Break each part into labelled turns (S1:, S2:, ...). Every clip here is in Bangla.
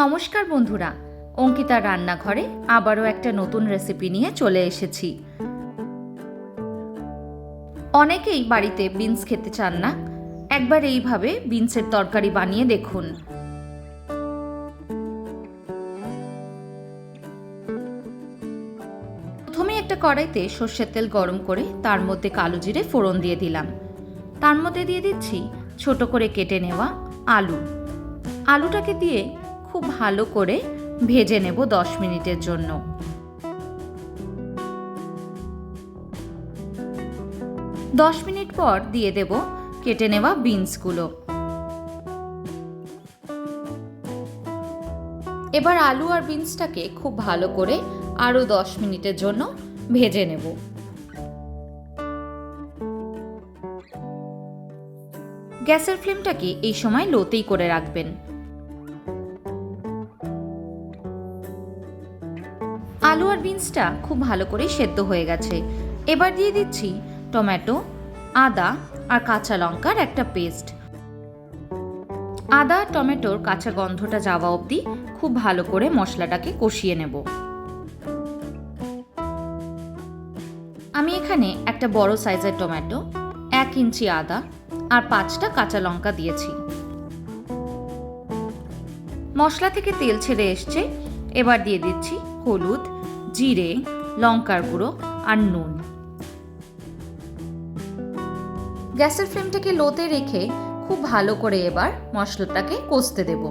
S1: নমস্কার বন্ধুরা অঙ্কিতার রান্নাঘরে আবারও একটা নতুন রেসিপি নিয়ে চলে এসেছি। অনেকেই বাড়িতে বিনস খেতে চান না, একবার এইভাবে বিনসের তরকারি বানিয়ে দেখুন। প্রথমে একটা কড়াইতে সর্ষের তেল গরম করে তার মধ্যে কালো জিরে ফোড়ন দিয়ে দিলাম। তার মধ্যে দিয়ে দিচ্ছি ছোট করে কেটে নেওয়া আলু। আলুটাকে দিয়ে খুব ভালো করে ভেজে নেব দশ মিনিটের জন্য। দশ মিনিট পর দিয়ে দেব কেটে নেওয়া বিনসগুলো। এবার আলু আর বিনসটাকে খুব ভালো করে আরও দশ মিনিটের জন্য ভেজে নেব। গ্যাসের ফ্লেমটাকে এই সময় লোতেই করে রাখবেন। আলু আর বিনসটা খুব ভালো করে সেদ্ধ হয়ে গেছে। এবার দিয়ে দিচ্ছি টমেটো, আদা আর কাঁচা লঙ্কার একটা পেস্ট। আদা, টমেটোর কাঁচা গন্ধটা যাওয়া অবধি খুব ভালো করে মশলাটাকে কষিয়ে নেব। আমি এখানে একটা বড় সাইজের টমেটো, এক ইঞ্চি আদা আর পাঁচটা কাঁচা লঙ্কা দিয়েছি। মশলা থেকে তেল ছেড়ে এসছে। এবার দিয়ে দিচ্ছি হলুদ জিরে, লঙ্কার গুঁড়ো আর নুন। গ্যাসের ফ্লেমটাকে লোতে রেখে খুব ভালো করে এবার মশলাটাকে কষতে দেব।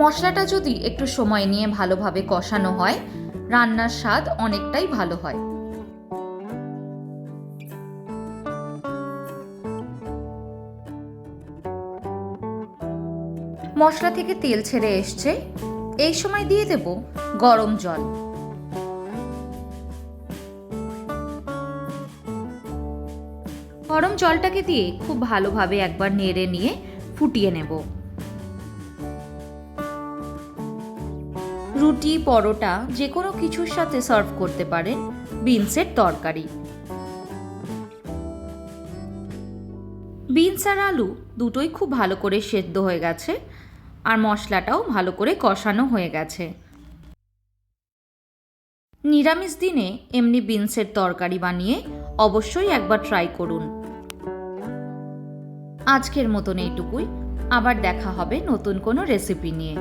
S1: মশলাটা যদি একটু সময় নিয়ে ভালোভাবে কষানো হয়, রান্নার স্বাদ অনেকটাই ভালো হয়। মশলা থেকে তেল ছেড়ে এসছে। এই সময় দিয়ে দেব গরম জল। গরম জলটাকে দিয়ে খুব ভালোভাবে একবার নেড়ে নিয়ে ফুটিয়ে নেব। রুটি, পরোটা, যে কোনো কিছুর সাথে সার্ভ করতে পারেন বিনসের তরকারি। বিনস আর আলু দুটোই খুব ভালো করে সেদ্ধ হয়ে গেছে। আর মশলাটাও ভালো করে কষানো হয়ে গেছে। নিরামিষ দিনে এমনি বিনসের তরকারি বানিয়ে অবশ্যই একবার ট্রাই করুন। আজকের মতন এইটুকুই। আবার দেখা হবে নতুন কোনো রেসিপি নিয়ে।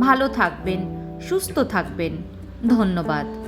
S1: ভালো থাকবেন, সুস্থ থাকবেন। ধন্যবাদ।